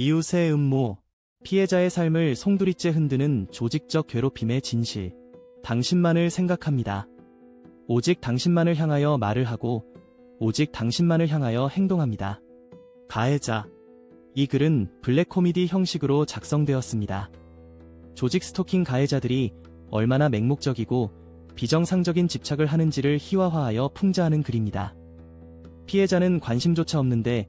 이웃의 음모, 피해자의 삶을 송두리째 흔드는 조직적 괴롭힘의 진실. 당신만을 생각합니다. 오직 당신만을 향하여 말을 하고, 오직 당신만을 향하여 행동합니다. 가해자. 이 글은 블랙 코미디 형식으로 작성되었습니다. 조직 스토킹 가해자들이 얼마나 맹목적이고 비정상적인 집착을 하는지를 희화화하여 풍자하는 글입니다. 피해자는 관심조차 없는데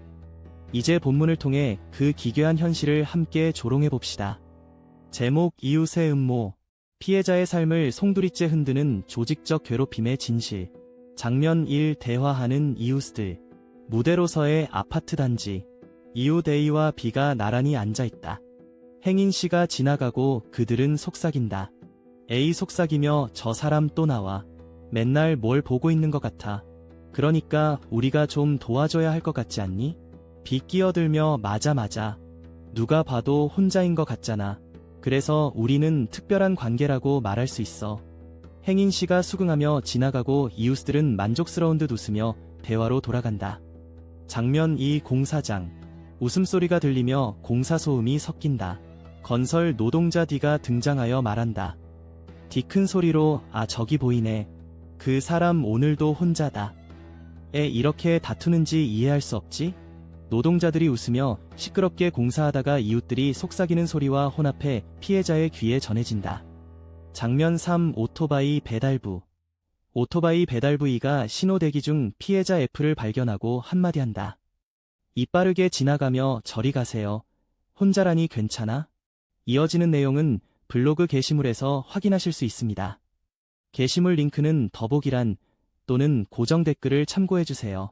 이제 본문을 통해 그 기괴한 현실을 함께 조롱해 봅시다. 제목 이웃의 음모 피해자의 삶을 송두리째 흔드는 조직적 괴롭힘의 진실 장면 1 대화하는 이웃들 무대로서의 아파트 단지 이웃 A와 B가 나란히 앉아있다. 행인 씨가 지나가고 그들은 속삭인다. A 속삭이며 저 사람 또 나와. 맨날 뭘 보고 있는 것 같아. 그러니까 우리가 좀 도와줘야 할 것 같지 않니? B 끼어들며 맞아 맞아. 누가 봐도 혼자인 것 같잖아. 그래서 우리는 특별한 관계라고 말할 수 있어. 행인 씨가 수긍하며 지나가고 이웃들은 만족스러운 듯 웃으며 대화로 돌아간다. 장면 2 공사장. 웃음소리가 들리며 공사 소음이 섞인다. 건설 노동자 D가 등장하여 말한다. D 큰 소리로 아 저기 보이네. 그 사람 오늘도 혼자다. 에 이렇게 다투는지 이해할 수 없지? 노동자들이 웃으며 시끄럽게 공사하다가 이웃들이 속삭이는 소리와 혼합해 피해자의 귀에 전해진다. 장면 3 오토바이 배달부 오토바이 배달부 E가 신호 대기 중 피해자 F를 발견하고 한마디 한다. 이 빠르게 지나가며 저리 가세요. 혼자라니 괜찮아? 이어지는 내용은 블로그 게시물에서 확인하실 수 있습니다. 게시물 링크는 더보기란 또는 고정 댓글을 참고해주세요.